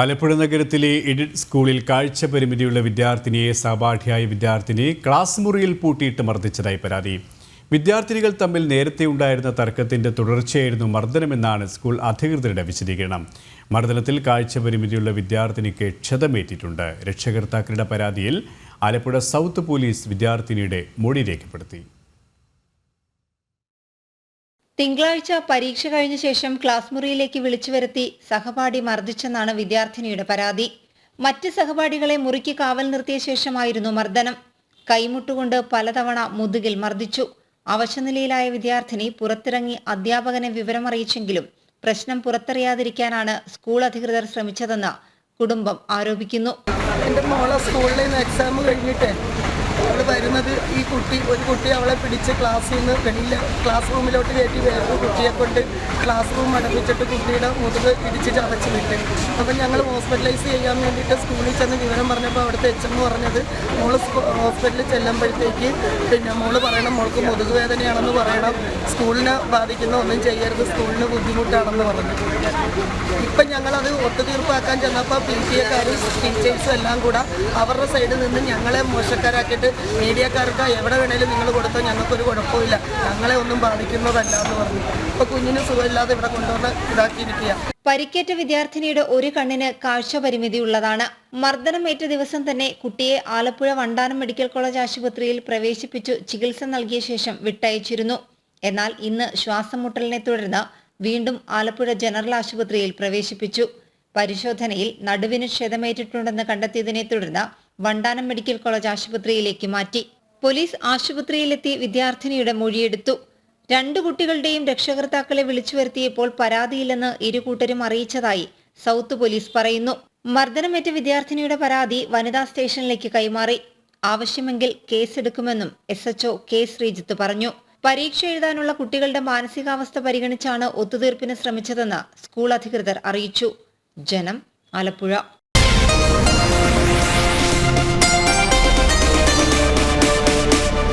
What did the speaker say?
ആലപ്പുഴ നഗരത്തിലെ എഡിറ്റ് സ്കൂളിൽ കാഴ്ച പരിമിതിയുള്ള വിദ്യാർത്ഥിനിയെ സഹപാഠിയായ വിദ്യാർത്ഥിനി ക്ലാസ് മുറിയിൽ പൂട്ടിയിട്ട് മർദ്ദിച്ചതായി പരാതി. വിദ്യാർത്ഥിനികൾ തമ്മിൽ നേരത്തെ ഉണ്ടായിരുന്ന തർക്കത്തിന്റെ തുടർച്ചയായിരുന്നു മർദ്ദനമെന്നാണ് സ്കൂൾ അധികൃതരുടെ വിശദീകരണം. മർദ്ദനത്തിൽ കാഴ്ച പരിമിതിയുള്ള വിദ്യാർത്ഥിനിക്ക് ക്ഷതമേറ്റിട്ടുണ്ട്. രക്ഷകർത്താക്കളുടെ പരാതിയിൽ ആലപ്പുഴ സൗത്ത് പോലീസ് വിദ്യാർത്ഥിനിയുടെ മൊഴി രേഖപ്പെടുത്തി. തിങ്കളാഴ്ച പരീക്ഷ കഴിഞ്ഞ ശേഷം ക്ലാസ് മുറിയിലേക്ക് വിളിച്ചു വരുത്തി സഹപാഠി മർദ്ദിച്ചെന്നാണ് വിദ്യാർത്ഥിനിയുടെ പരാതി. മറ്റ് സഹപാഠികളെ മുറിക്ക് കാവൽ നിർത്തിയ ശേഷമായിരുന്നു മർദ്ദനം. കൈമുട്ടുകൊണ്ട് പലതവണ മുതുകിൽ മർദ്ദിച്ചു. അവശനിലയിലായ വിദ്യാർത്ഥിനി പുറത്തിറങ്ങി അധ്യാപകനെ വിവരമറിയിച്ചെങ്കിലും പ്രശ്നം പുറത്തറിയാതിരിക്കാനാണ് സ്കൂൾ അധികൃതർ ശ്രമിച്ചതെന്ന് കുടുംബം ആരോപിക്കുന്നു. എക്സാം കഴിഞ്ഞിട്ട്. വരുന്നത് ഈ കുട്ടി ഒരു കുട്ടി അവളെ പിടിച്ച് ക്ലാസ്സിൽ നിന്ന് വെളിയിൽ ക്ലാസ് റൂമിലോട്ട് കയറ്റി വേറൊരു കുട്ടിയെ കൊണ്ട് ക്ലാസ് റൂം അടപ്പിച്ചിട്ട് കുട്ടിയുടെ മുതുക് ഇടിച്ച് ചതച്ച് വിട്ട്. അപ്പം ഞങ്ങൾ ഹോസ്പിറ്റലൈസ് ചെയ്യാൻ വേണ്ടിയിട്ട് സ്കൂളിൽ ചെന്ന് വിവരം പറഞ്ഞപ്പോൾ അവിടുത്തെ എച്ച് എം പറഞ്ഞത് മോൾ ഹോസ്പിറ്റലിൽ ചെല്ലുമ്പോഴത്തേക്ക് പിന്നെ മോൾ പറയണം മോൾക്ക് മുതുക് വേദനയാണെന്ന് പറയണം. സ്കൂളിനെ ബാധിക്കുന്ന ഒന്നും ചെയ്യരുത് സ്കൂളിന് ബുദ്ധിമുട്ടാണെന്ന് പറഞ്ഞു. ഇപ്പം ഞങ്ങളത് ഒത്തുതീർപ്പാക്കാൻ ചെന്നപ്പോൾ പി ടി എക്കാരും ടീച്ചേഴ്സും എല്ലാം കൂടെ അവരുടെ സൈഡിൽ നിന്ന് ഞങ്ങളെ മോശക്കാരാക്കിയിട്ട് മീഡിയക്കാർക്ക് എവിടെ വേണേലും നിങ്ങൾ കൊടുത്താൽ ഞങ്ങൾക്കൊരു കുഴപ്പമില്ല. ഞങ്ങളെ ഒന്നും ബാധിക്കുന്നതല്ല എന്ന് പറഞ്ഞു. ഇപ്പോൾ കുഞ്ഞിന് സുഖമില്ലാതെ ഇവിടെ കൊണ്ടുവന്ന് ഇതാക്കിയിരിക്കുക പരിക്കേറ്റ വിദ്യാർത്ഥിനിയുടെ ഒരു കണ്ണിന് കാഴ്ച പരിമിതിയുള്ളതാണ് മർദ്ദനമേറ്റ ദിവസം തന്നെ കുട്ടിയെ ആലപ്പുഴ വണ്ടാനം മെഡിക്കൽ കോളേജ് ആശുപത്രിയിൽ പ്രവേശിപ്പിച്ചു ചികിത്സ നൽകിയ ശേഷം വിട്ടയച്ചിരുന്നു. എന്നാൽ ഇന്ന് ശ്വാസംമുട്ടലിനെ തുടർന്ന് വീണ്ടും ആലപ്പുഴ ജനറൽ ആശുപത്രിയിൽ പ്രവേശിപ്പിച്ചു. പരിശോധനയിൽ നടുവിന് ക്ഷതമേറ്റിട്ടുണ്ടെന്ന് കണ്ടെത്തിയതിനെ തുടർന്ന് വണ്ടാനം മെഡിക്കൽ കോളേജ് ആശുപത്രിയിലേക്ക് മാറ്റി. പോലീസ് ആശുപത്രിയിലെത്തി വിദ്യാർത്ഥിനിയുടെ മൊഴിയെടുത്തു. രണ്ടു കുട്ടികളുടെയും രക്ഷകർത്താക്കളെ വിളിച്ചു വരുത്തിയപ്പോൾ പരാതിയില്ലെന്ന് ഇരു കൂട്ടരും അറിയിച്ചതായി സൗത്ത് പോലീസ് പറയുന്നു. മർദ്ദനമേറ്റ വിദ്യാർത്ഥിനിയുടെ പരാതി വനിതാ സ്റ്റേഷനിലേക്ക് കൈമാറി. ആവശ്യമെങ്കിൽ കേസെടുക്കുമെന്നും S H O K Sreejith പറഞ്ഞു. പരീക്ഷ എഴുതാനുള്ള കുട്ടികളുടെ മാനസികാവസ്ഥ പരിഗണിച്ചാണ് ഒത്തുതീർപ്പിന് ശ്രമിച്ചതെന്ന് സ്കൂൾ അധികൃതർ അറിയിച്ചു. ജനം ആലപ്പുഴ.